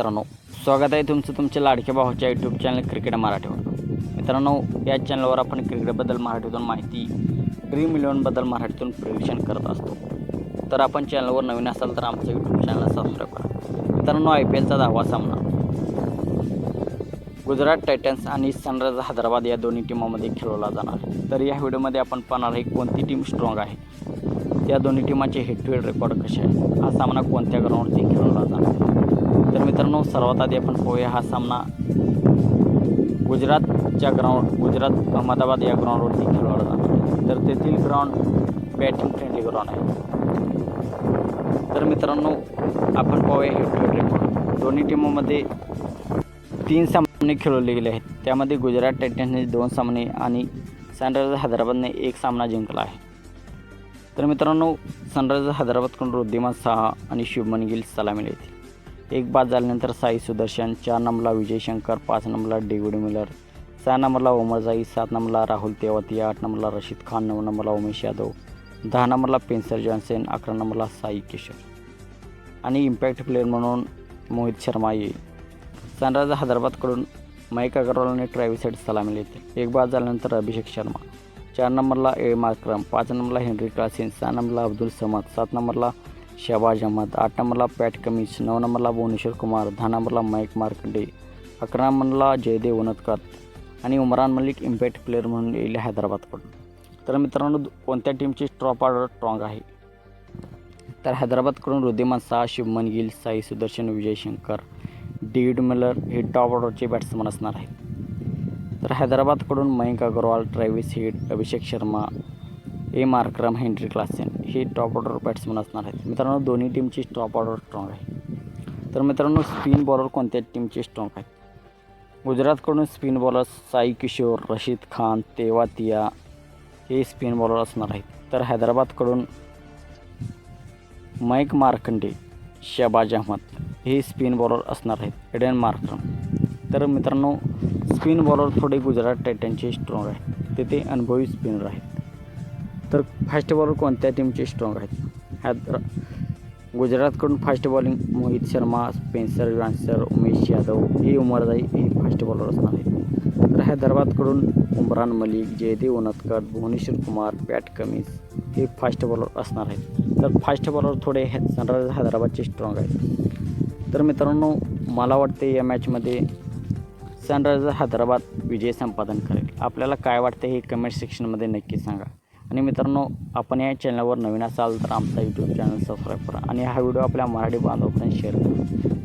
मित्रांनो स्वागत आहे तुमचं तुमच्या लाडक्या भावाच्या यूट्यूब चॅनल क्रिकेट मराठीवर. मित्रांनो या चॅनलवर आपण क्रिकेटबद्दल मराठीतून माहिती ड्रीम इलेवनबद्दल मराठीतून प्रिव्हिशन करत असतो. तर आपण चॅनलवर नवीन असाल तर आमचं यूट्यूब चॅनल सबस्क्राईब करा. मित्रांनो आय पी एलचा दहावा सामना. गुजरात टायटन्स आणि सनरायझर हैदराबाद या दोन्ही टीमामध्ये खेळवला जाणार. तर या व्हिडिओमध्ये आपण पाहणार आहे कोणती टीम स्ट्रॉंग आहे. त्या दोन्ही टीमाचे हेड टू हेड रेकॉर्ड कसे आहे? हा सामना कोणत्या ग्राउंडवरती खेळवला जाणार आहे. तर मित्रांनो सर्वात आधी आपण पाहूया हा सामना गुजरातच्या ग्राउंड गुजरात अहमदाबाद या ग्राउंडवरती खेळवला जातो. तर तेथील ग्राउंड बॅटिंग फ्रेंडली ग्राउंड आहे. तर मित्रांनो आपण पाहूया हे रेकॉर्ड दोन्ही टीममध्ये तीन सामने खेळवले गेले आहेत. त्यामध्ये गुजरात टायटन्सने दोन सामने आणि सनरायझर हैदराबादने एक सामना जिंकला आहे. तर मित्रांनो सनरायझर हैदराबादकडून रुद्धिमान सहा आणि शुभमन गिल सलामी येतील एक बाद झाल्यानंतर साई सुदर्शन चार नंबरला विजय शंकर पाच नंबरला डेव्हिड मिलर सहा नंबरला ओमरजाई सात नंबरला राहुल तेवाती आठ नंबरला रशीद खान नऊ नंबरला उमेश यादव दहा नंबरला पेन्सर जॉन्सन अकरा नंबरला साई किशोर. आणि इम्पॅक्ट प्लेअर म्हणून मोहित शर्मा येईल. सनरायझर हैदराबादकडून मयक अग्रवाल आणि ट्रॅव्हिस हेड सलामी येते एक बाद झाल्यानंतर अभिषेक शर्मा चार नंबरला ए. मार्क्रम पाच नंबरला हेनरी क्लासिन सहा नंबरला अब्दुल समद सात नंबरला शहबाज अहमद। आठ नंबरला पॅट कमिश नऊ नंबरला भुवनेश्वर कुमार दहा नंबरला माईक मार्कंडे अकरा नंबरला जयदेव उनतकर आणि उमरान मलिक इम्पॅक्ट प्लेअर म्हणून येईल हैदराबादकडून. तर मित्रांनो कोणत्या टीमची स्ट्रॉप ऑर्डर स्ट्रॉंग आहे? तर हैदराबादकडून रुद्धिमान सहा शुभमन गिल साई सुदर्शन विजय शंकर डेव्हिड मिलर हे टॉप ऑर्डरचे बॅट्समन असणार आहेत. तर हैदराबादकडून Mayank Agarwal Travis Head Abhishek Sharma A Markram Henry Klaasen हे टॉप ऑर्डर बॅट्समन असणार आहेत. मित्रांनो दोन्ही टीमची टॉप ऑर्डर स्ट्रॉंग आहे. तर मित्रांनो स्पिन बॉलर कोणत्या टीमचे स्ट्रॉंग आहेत गुजरातकडून स्पिन बॉलर साई किशोर रशीद खान तेवातिया हे स्पिन बॉलर असणार आहेत. तर हैदराबादकडून माईक मार्कंडे शबाज अहमद हे स्पिन बॉलर असणार आहेत. एडन मार्क्रम तर मित्रांनो स्पिन बॉलर थोडे गुजरात टायटनचे स्ट्रॉंग आहेत तेथे अनुभवी स्पिनर आहेत. तर फास्ट बॉलर कोणत्या टीमचे स्ट्रॉंग आहेत? हैदरा गुजरातकडून fast bowling Mohit Sharma Spencer Johnson Umesh Yadav हे उमरदाई हे फास्ट बॉलर असणार आहेत. तर हैदराबादकडून उमरान मलिक जयदेव उनतकर भुवनेश्वर कुमार पॅट कमिन्स हे फास्ट बॉलर असणार आहेत. तर फास्ट बॉलर थोडे हे सनरायझर हैदराबादचे स्ट्रॉंग आहेत. तर मित्रांनो मला वाटते या मॅचमध्ये सनरायझर हैदराबाद विजय संपादन करेल. आपल्याला काय वाटते हे कमेंट सेक्शनमध्ये नक्की सांगा. आणि मित्रांनो आपण या चॅनलवर नवीन असाल तर आमचा यूट्यूब चॅनल सबस्क्राईब करा आणि हा व्हिडिओ आपल्या मराठी बांधवापर्यंत शेअर करा.